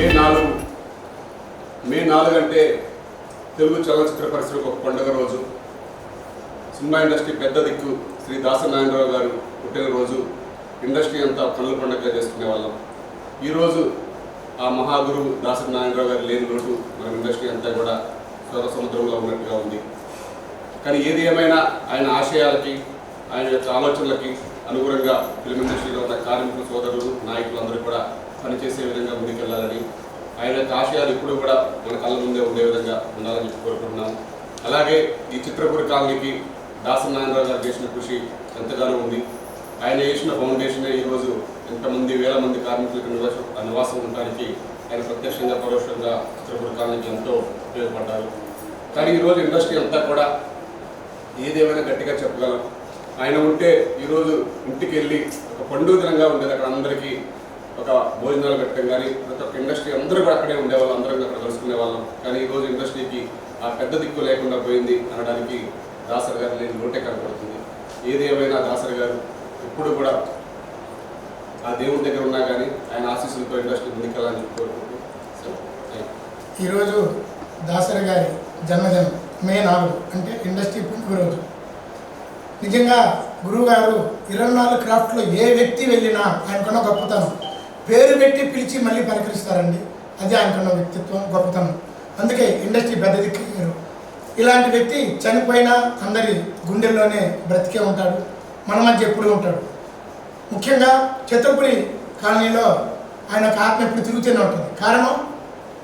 మే నాలుగు మే నాలుగు అంటే తెలుగు చలనచిత్ర పరిశ్రమకు ఒక పండుగ రోజు. సినిమా ఇండస్ట్రీ పెద్ద దిక్కు శ్రీ దాసనారాయణరావు గారు పుట్టినరోజు ఇండస్ట్రీ అంతా పనుల పండుగగా చేసుకునే వాళ్ళం. ఈరోజు ఆ మహాగురువు దాసనారాయణరావు గారు లేని రోజు మన ఇండస్ట్రీ అంతా కూడా స్వర సముద్రంలో ఉన్నట్టుగా ఉంది. కానీ ఏది ఏమైనా ఆయన ఆశయాలకి ఆయన యొక్క ఆలోచనలకి అనుగుణంగా ఫిల్మ్ ఇండస్ట్రీలో ఉన్న కార్మికులు సోదరులు నాయకులు అందరూ కూడా పనిచేసే విధంగా ముందుకెళ్ళాలని ఆయన యొక్క ఆశయాలు ఇప్పుడు కూడా మన కళ్ళ ముందే ఉండే విధంగా ఉండాలని చెప్పి కోరుకుంటున్నాను అలాగే ఈ చిత్రపురి కాలనీకి దాసనారాయణరావు గారు చేసిన కృషి ఎంతగానో ఉంది. ఆయన చేసిన ఫౌండేషనే ఈరోజు ఎంతమంది వేల మంది కార్మికులకు నివాసం నివాసం ఉండడానికి ఆయన ప్రత్యక్షంగా పరోక్షంగా చిత్రపురి కాలనీకి ఎంతో ఉపయోగపడ్డారు. కానీ ఈరోజు ఇండస్ట్రీ అంతా కూడా ఏదేమైనా గట్టిగా చెప్పగలం. ఆయన ఉంటే ఈరోజు ఇంటికి వెళ్ళి ఒక పండుగ దినంగా ఉండేది అక్కడ అందరికీ. ఒక భోజనాలు పెట్టడం కానీ ప్రతి ఒక్క ఇండస్ట్రీ అందరూ కూడా అక్కడే ఉండేవాళ్ళం అందరం అక్కడ కలుసుకునే వాళ్ళం. కానీ ఈరోజు ఇండస్ట్రీకి ఆ పెద్ద దిక్కు లేకుండా పోయింది అనడానికి దాసర్ గారు లేని లోటే కనపడుతుంది. ఏది ఏమైనా దాసర్ గారు ఎప్పుడు కూడా ఆ దేవుడి దగ్గర ఉన్నా కానీ ఆయన ఆశీస్సులతో ఇండస్ట్రీ ముందుకెళ్ళాలని చెప్పి కోరుకుంటూ ఈరోజు దాసరి గారి జన్మదినం మే నాలుగు అంటే ఇండస్ట్రీ పుట్టుక రోజు. నిజంగా గురువు గారు ఇరవై నాలుగు క్రాఫ్ట్లో ఏ వ్యక్తి వెళ్ళినా ఆయనకున్న గొప్పతనం. పేరు పెట్టి పిలిచి మళ్ళీ పలకరిస్తారండి అది ఆయనకున్న వ్యక్తిత్వం గొప్పతనం. అందుకే ఇండస్ట్రీ పెద్ద దిక్కారు ఇలాంటి వ్యక్తి చనిపోయినా అందరి గుండెల్లోనే బ్రతికే ఉంటాడు. మన మధ్య ఎప్పుడు ఉంటాడు. ముఖ్యంగా ఛత్రపురి కాలనీలో ఆయన ఒక ఆత్మ ఎప్పుడు తిరుగుతూనే ఉంటుంది. కారణం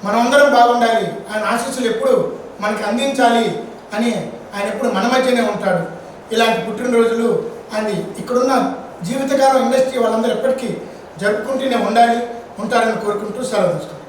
మనమందరం బాగుండాలి. ఆయన ఆశీస్సులు ఎప్పుడు మనకి అందించాలి అని ఆయన ఎప్పుడు మన మధ్యనే ఉంటాడు. ఇలాంటి పుట్టినరోజులు అని ఇక్కడున్న జీవితకాలం ఇండస్ట్రీ వాళ్ళందరూ ఎప్పటికీ జరుపుకుంటూనే ఉండాలి ఉంటారని కోరుకుంటూ సెలవు తీసుకుంటాం